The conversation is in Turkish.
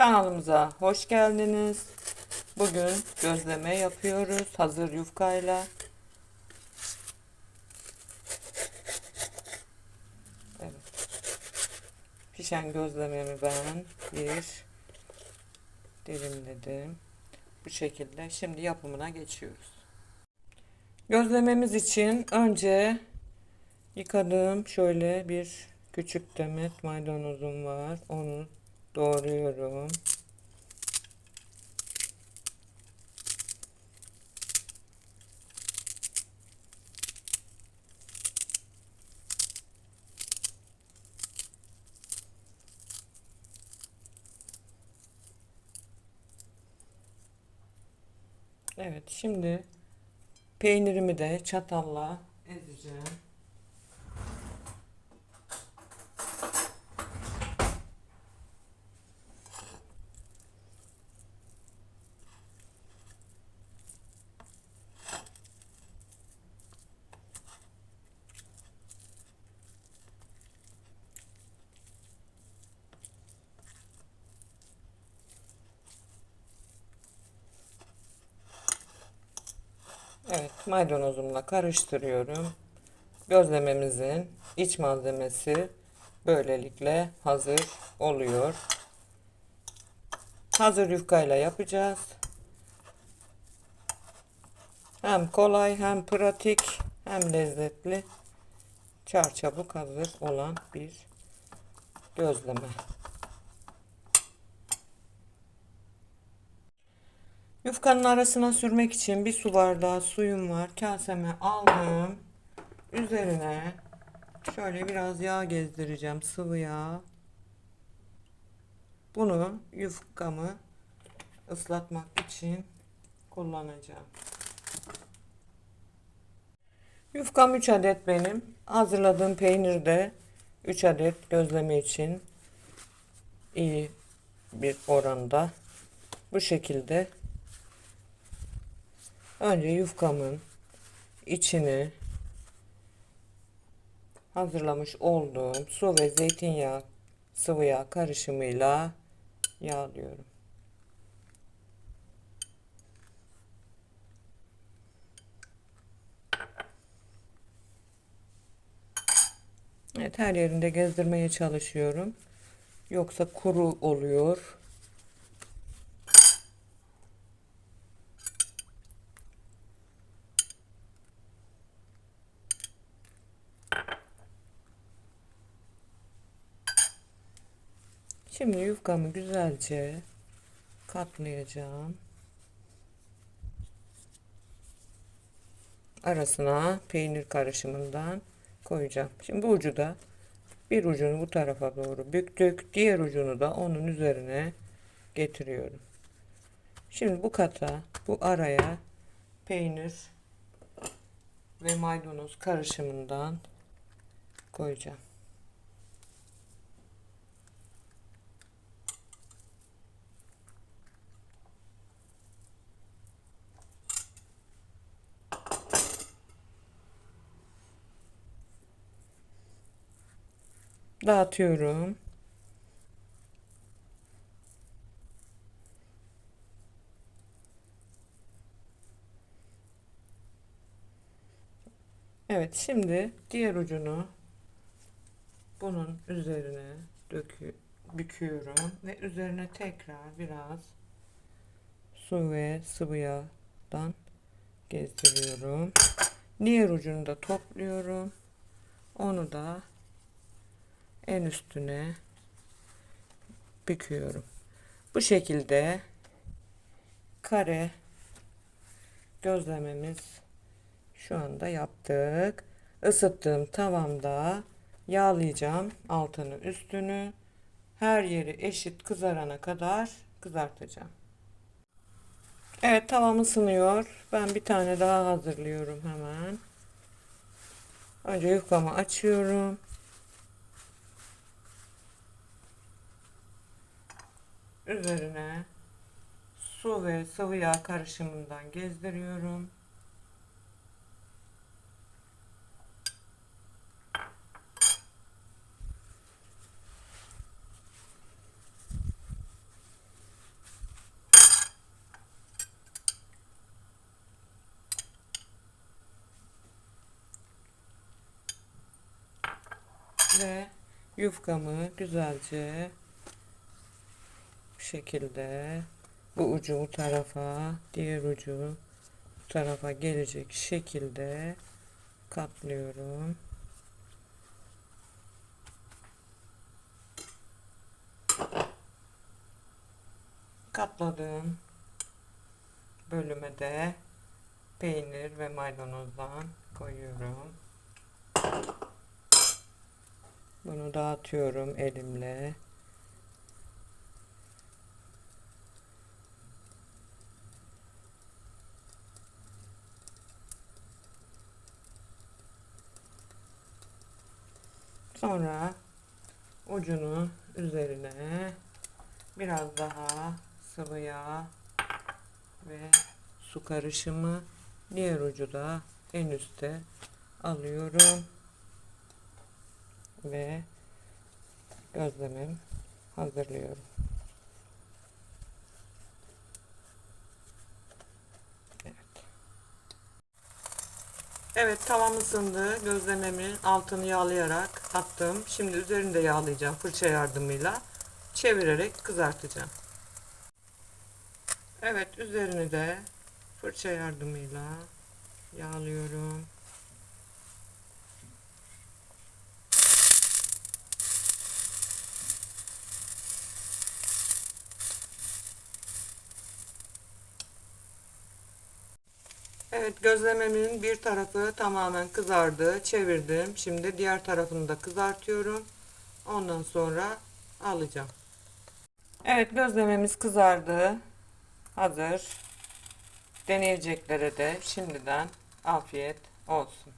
Kanalımıza hoş geldiniz. Bugün gözleme yapıyoruz hazır yufkayla. Evet. Pişen gözlememi ben bir dilimledim. Bu şekilde şimdi yapımına geçiyoruz. Gözlememiz için önce yıkadığım şöyle bir küçük demet maydanozum var. Onu doğruyorum. Evet şimdi peynirimi de çatalla ezeceğim. Evet, maydanozumla karıştırıyorum. Gözlememizin iç malzemesi böylelikle hazır oluyor. Hazır yufkayla yapacağız. Hem kolay hem pratik hem lezzetli. Çarçabuk hazır olan bir gözleme. Yufkanın arasına sürmek için bir su bardağı suyum var. Kaseme aldım. Üzerine şöyle biraz yağ gezdireceğim. Sıvı yağ. Bunu yufkamı ıslatmak için kullanacağım. Yufkam 3 adet benim. Hazırladığım peynir de 3 adet gözleme için iyi bir oranda. Bu şekilde Önce yufkamın içini hazırlamış olduğum su ve zeytinyağı sıvı yağ karışımıyla yağlıyorum. Evet her yerinde gezdirmeye çalışıyorum. Yoksa kuru oluyor. Şimdi yufkamı güzelce katlayacağım. Arasına peynir karışımından koyacağım. Şimdi bu ucu da bir ucunu bu tarafa doğru büktük. Diğer ucunu da onun üzerine getiriyorum. Şimdi bu kata, bu araya peynir ve maydanoz karışımından koyacağım. Dağıtıyorum. Evet şimdi diğer ucunu bunun üzerine dökü büküyorum ve üzerine tekrar biraz su ve sıvı yağdan gezdiriyorum. Diğer ucunu da topluyorum. Onu da en üstüne büküyorum. Bu şekilde kare gözlememiz şu anda yaptık. Isıttığım tavamda yağlayacağım altını üstünü. Her yeri eşit kızarana kadar kızartacağım. Evet tavam ısınıyor. Ben bir tane daha hazırlıyorum hemen. Önce yufkamı açıyorum. üzerine su ve sıvı yağ karışımından gezdiriyorum. ve yufkamı güzelce şekilde bu ucu bu tarafa, diğer ucu bu tarafa gelecek şekilde katlıyorum. Katladığım bölüme de peynir ve maydanozdan koyuyorum. Bunu dağıtıyorum elimle. Sonra ucunu üzerine biraz daha sıvı yağ ve su karışımı diğer ucu da en üste alıyorum ve gözlemem hazırlıyorum. Evet. Evet tavam ısındı. Gözlememin altını yağlayarak attım. Şimdi üzerinde yağlayacağım fırça yardımıyla. Çevirerek kızartacağım. Evet üzerini de fırça yardımıyla yağlıyorum. Evet gözlememin bir tarafı tamamen kızardı. Çevirdim. Şimdi diğer tarafını da kızartıyorum. Ondan sonra alacağım. Evet gözlememiz kızardı. Hazır. Deneyeceklere de şimdiden afiyet olsun.